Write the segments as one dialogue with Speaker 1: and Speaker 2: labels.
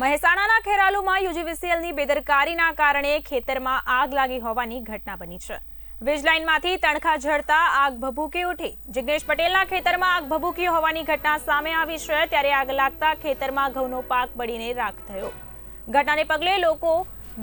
Speaker 1: મહેસાણાના ખેરાલુમાં યુજીવીસીએલની બેદરકારીના કારણે ખેતરમાં આગ લાગી હોવાની ઘટના બની છે. વીજલાઇનમાંથી તણખા ઝડતા આગ ભભૂકી ઉઠી. જિગ્નેશ પટેલના ખેતરમાં આગ ભભૂકી હોવાની ઘટના સામે આવી છે, ત્યારે આગ લાગતા ખેતરમાં ઘઉંનો પાક બળીને રાખ થયો. ઘટનાને પગલે લોકો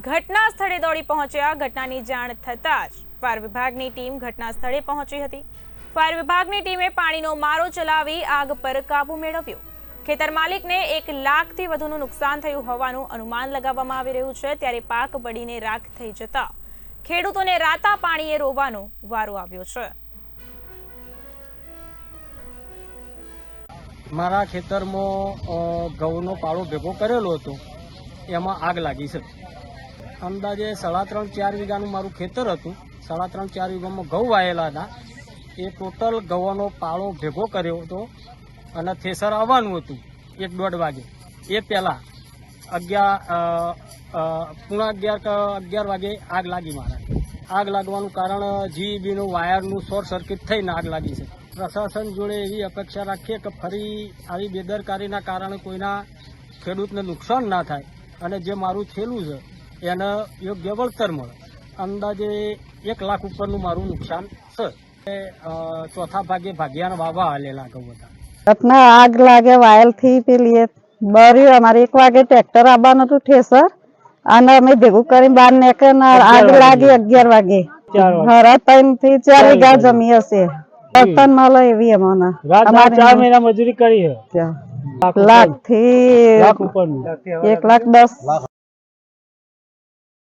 Speaker 1: ઘટના સ્થળે દોડી પહોંચ્યા. ઘટનાની જાણ થતાં જ ફાયર વિભાગની ટીમ ઘટના સ્થળે પહોંચી હતી. ફાયર વિભાગની ટીમે પાણીનો મારો ચલાવી આગ પર કાબુ મેળવ્યો. ખેતર માલિકને એક લાખથી વધુનું નુકસાન થયું હોવાનું અનુમાન લગાવવામાં આવી રહ્યું છે, ત્યારે પાક બળીને રાખ થઈ જતા ખેડૂતોને રાતા પાણીએ રોવાનો વારો આવ્યો છે.
Speaker 2: મારા ખેતરમાં ઘઉંનો પાળો ભેગો કરેલો હતો. એમાં આગ લાગી છે. અંદાજે સાડા ત્રણ, ચાર વીઘાનું મારું ખેતર હતું. સાડા ત્રણ, ચાર વીઘામાં ઘઉં વાયેલા હતા. એ ટોટલ ઘઉંનો પાળો ભેગો કર્યો હતો. અને થેસર આવવાનું હતું, એક દોઢ વાગે. એ પહેલાં અગિયાર પૂણા અગિયાર અગિયાર વાગે આગ લાગી મારા. આગ લાગવાનું કારણ જીઈબીનું વાયરનું શોર્ટ સર્કિટ થઈને આગ લાગી છે. પ્રશાસન જોડે એવી અપેક્ષા રાખીએ કે ફરી આવી બેદરકારીના કારણે કોઈના ખેડૂતને નુકસાન ના થાય અને જે મારું થયેલું છે, એને યોગ્ય વળતર મળે. અંદાજે એક લાખ ઉપરનું મારું નુકસાન છે. ચોથા ભાગે ભાગ્યાના વાવા હાલેલા કહું હતા.
Speaker 3: ઘટના આગ લાગે વાયલથી પેલી બર્યું અમારે એક વાગે ટ્રેક્ટર આવવાનું હતું ઠેસર અને અમે ભેગું કરીને બહાર નીકળીને આગ લાગી અગિયાર વાગે. હરા ત્રણથી ચાર વીઘા જમી હશે. બર્તન મળે એવી અમને ચાર મહિના મજૂરી કરી લાખથી એક લાખ દસ.